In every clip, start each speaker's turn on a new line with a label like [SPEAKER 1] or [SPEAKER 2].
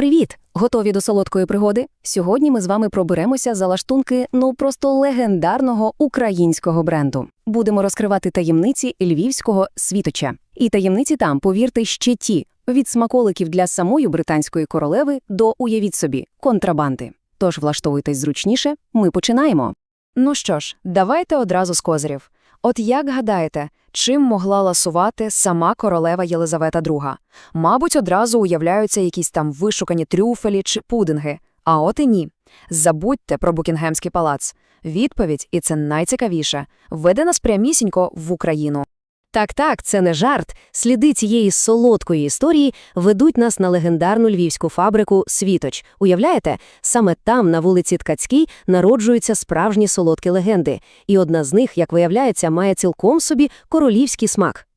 [SPEAKER 1] Привіт! Готові до солодкої пригоди? Сьогодні ми з вами проберемося за лаштунки ну просто легендарного українського бренду. Будемо розкривати таємниці львівського світоча. І таємниці там, повірте, ще ті від смаколиків для самої британської королеви до уявіть собі контрабанди. Тож влаштовуйтесь зручніше, ми починаємо.
[SPEAKER 2] Ну що ж, давайте одразу з козирів. От як гадаєте, чим могла ласувати сама королева Єлизавета II? Мабуть, одразу уявляються якісь там вишукані трюфелі чи пудинги. А от і ні. Забудьте про Букінгемський палац. Відповідь, і це найцікавіше, веде нас прямісінько в Україну.
[SPEAKER 1] Так-так, це не жарт. Сліди цієї солодкої історії ведуть нас на легендарну львівську фабрику «Світоч». Уявляєте? Саме там, на вулиці Ткацькій, народжуються справжні солодкі легенди. І одна з них, як виявляється, має цілком собі королівський смак.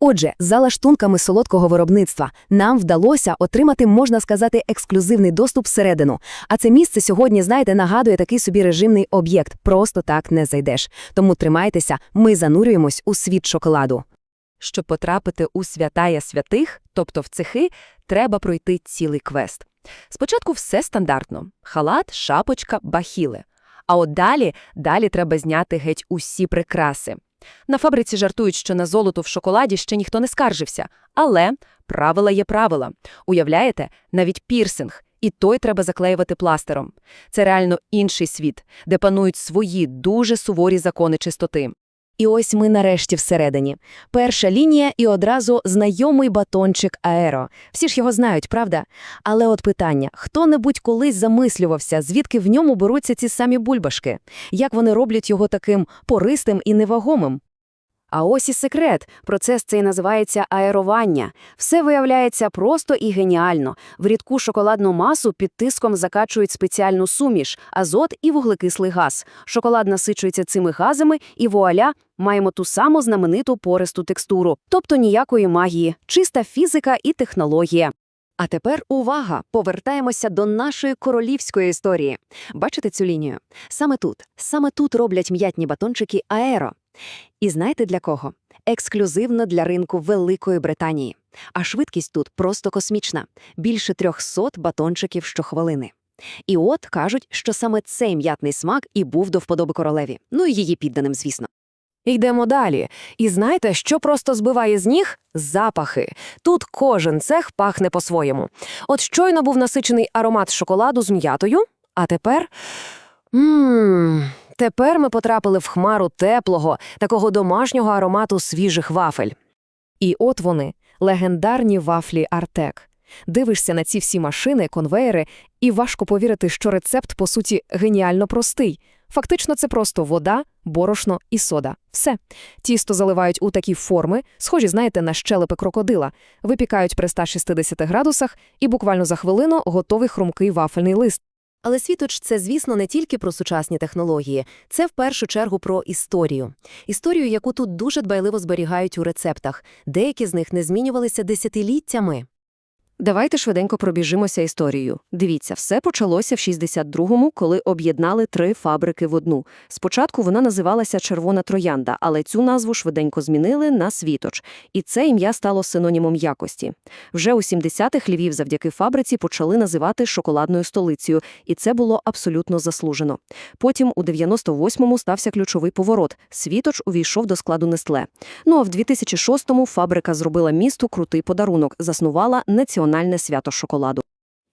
[SPEAKER 1] Отже, за лаштунками солодкого виробництва нам вдалося отримати, можна сказати, ексклюзивний доступ всередину. А це місце сьогодні, знаєте, нагадує такий собі режимний об'єкт. Просто так не зайдеш. Тому тримайтеся, ми занурюємось у світ шоколаду. Щоб потрапити у святая святих, тобто в цехи, треба пройти цілий квест. Спочатку все стандартно: халат, шапочка, бахіли. А от далі, далі треба зняти геть усі прикраси. На фабриці жартують, що на золото в шоколаді ще ніхто не скаржився. Але правила є правила. Уявляєте, навіть пірсинг. І той треба заклеювати пластером. Це реально інший світ, де панують свої дуже суворі закони чистоти. І ось ми нарешті всередині. Перша лінія і одразу знайомий батончик Аеро. Всі ж його знають, правда? Але от питання: хто-небудь колись замислювався, звідки в ньому беруться ці самі бульбашки? Як вони роблять його таким пористим і невагомим? А ось і секрет. Процес цей називається аерування. Все виявляється просто і геніально. В рідку шоколадну масу під тиском закачують спеціальну суміш, азот і вуглекислий газ. Шоколад насичується цими газами, і вуаля, маємо ту саму знамениту пористу текстуру. Тобто ніякої магії, чиста фізика і технологія. А тепер увага! Повертаємося до нашої королівської історії. Бачите цю лінію? Саме тут, саме тут роблять м'ятні батончики аеро. І знаєте для кого? Ексклюзивно для ринку Великої Британії. А швидкість тут просто космічна – більше 300 батончиків щохвилини. І от кажуть, що саме цей м'ятний смак і був до вподоби королеві, ну і її підданим, звісно. Йдемо далі. І знаєте, що просто збиває з ніг? Запахи. Тут кожен цех пахне по-своєму. От щойно був насичений аромат шоколаду з м'ятою, а тепер. Ммм. Тепер ми потрапили в хмару теплого, такого домашнього аромату свіжих вафель. І от вони, легендарні вафлі Артек. Дивишся на ці всі машини, конвеєри, і важко повірити, що рецепт, по суті, геніально простий. Фактично, це просто вода, борошно і сода. Все. Тісто заливають у такі форми, схожі, знаєте, на щелепи крокодила, випікають при 160 градусах, і буквально за хвилину готовий хрумкий вафельний лист. Але світоч це, звісно, не тільки про сучасні технології, це в першу чергу про історію. Історію, яку тут дуже дбайливо зберігають у рецептах. Деякі з них не змінювалися десятиліттями. Давайте швиденько пробіжимося історією. Дивіться, все почалося в 62-му, коли об'єднали три фабрики в одну. Спочатку вона називалася Червона Троянда, але цю назву швиденько змінили на Світоч. І це ім'я стало синонімом якості. Вже у 70-х Львів завдяки фабриці почали називати шоколадною столицею, і це було абсолютно заслужено. Потім у 98-му стався ключовий поворот. Світоч увійшов до складу Нестле. Ну а в 2006-му фабрика зробила місту крутий подарунок, заснувала національне свято шоколаду.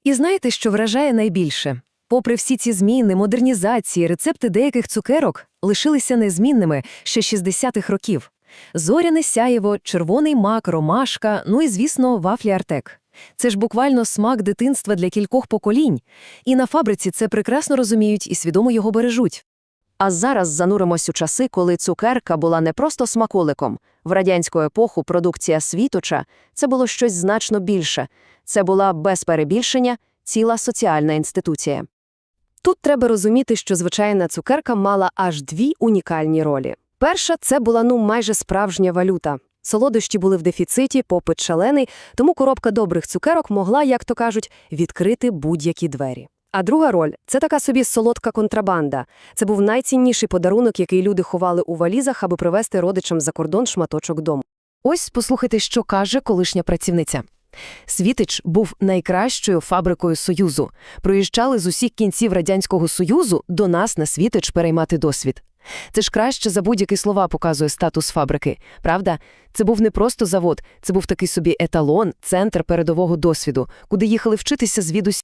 [SPEAKER 1] І знаєте, що вражає найбільше? Попри всі ці зміни, модернізації, рецепти деяких цукерок лишилися незмінними ще 60-х років. Зоряне сяєво, червоний мак, ромашка, ну і, звісно, вафлі Артек. Це ж буквально смак дитинства для кількох поколінь. І на фабриці це прекрасно розуміють і свідомо його бережуть. А зараз зануримось у часи, коли цукерка була не просто смаколиком. В радянську епоху продукція світоча – це було щось значно більше. Це була, без перебільшення, ціла соціальна інституція. Тут треба розуміти, що звичайна цукерка мала аж дві унікальні ролі. Перша – це була ну майже справжня валюта. Солодощі були в дефіциті, попит шалений, тому коробка добрих цукерок могла, як то кажуть, відкрити будь-які двері. А друга роль це така собі солодка контрабанда. Це був найцінніший подарунок, який люди ховали у валізах, аби привезти родичам за кордон шматочок дому. Ось послухайте, що каже колишня працівниця.
[SPEAKER 3] Світич був найкращою фабрикою Союзу. Приїжджали з усіх кінців Радянського Союзу до нас на Світич переймати досвід. Це ж краще за будь-які слова показує статус фабрики, правда? Це був не просто завод, це був такий собі еталон, центр передового досвіду, куди їхали вчитися звідусі.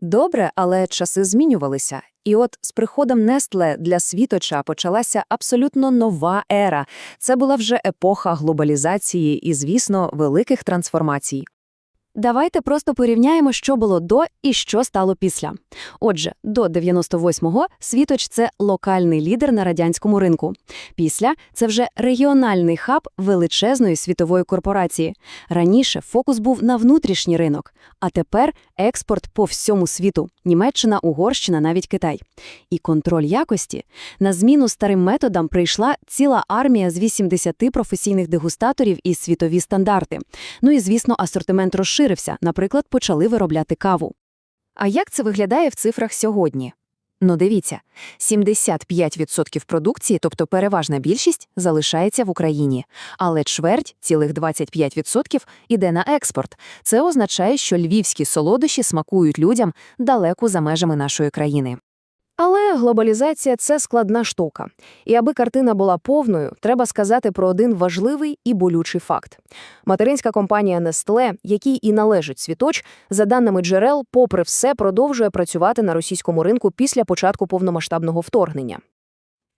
[SPEAKER 2] Добре, але часи змінювалися. І от з приходом Нестле для світоча почалася абсолютно нова ера. Це була вже епоха глобалізації і, звісно, великих трансформацій. Давайте просто порівняємо, що було до і що стало після. Отже, до 98-го Світоч – це локальний лідер на радянському ринку. Після – це вже регіональний хаб величезної світової корпорації. Раніше фокус був на внутрішній ринок, а тепер експорт по всьому світу – Німеччина, Угорщина, навіть Китай. І контроль якості. На зміну старим методам прийшла ціла армія з 80 професійних дегустаторів і світові стандарти. Ну і, звісно, асортимент розширився. Наприклад, почали виробляти каву. А як це виглядає в цифрах сьогодні? Ну дивіться, 75% продукції, тобто переважна більшість, залишається в Україні, але чверть, цілих 25%, іде на експорт. Це означає, що львівські солодощі смакують людям далеко за межами нашої країни.
[SPEAKER 1] Але глобалізація – це складна штука. І аби картина була повною, треба сказати про один важливий і болючий факт. Материнська компанія Nestle, якій і належить Світоч, за даними джерел, попри все, продовжує працювати на російському ринку після початку повномасштабного вторгнення.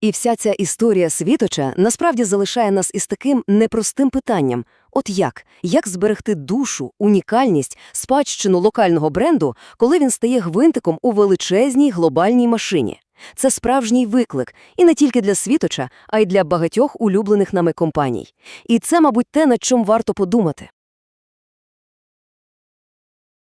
[SPEAKER 3] І вся ця історія світоча насправді залишає нас із таким непростим питанням. От як? Як зберегти душу, унікальність, спадщину локального бренду, коли він стає гвинтиком у величезній глобальній машині? Це справжній виклик, і не тільки для світоча, а й для багатьох улюблених нами компаній. І це, мабуть, те, над чим варто подумати.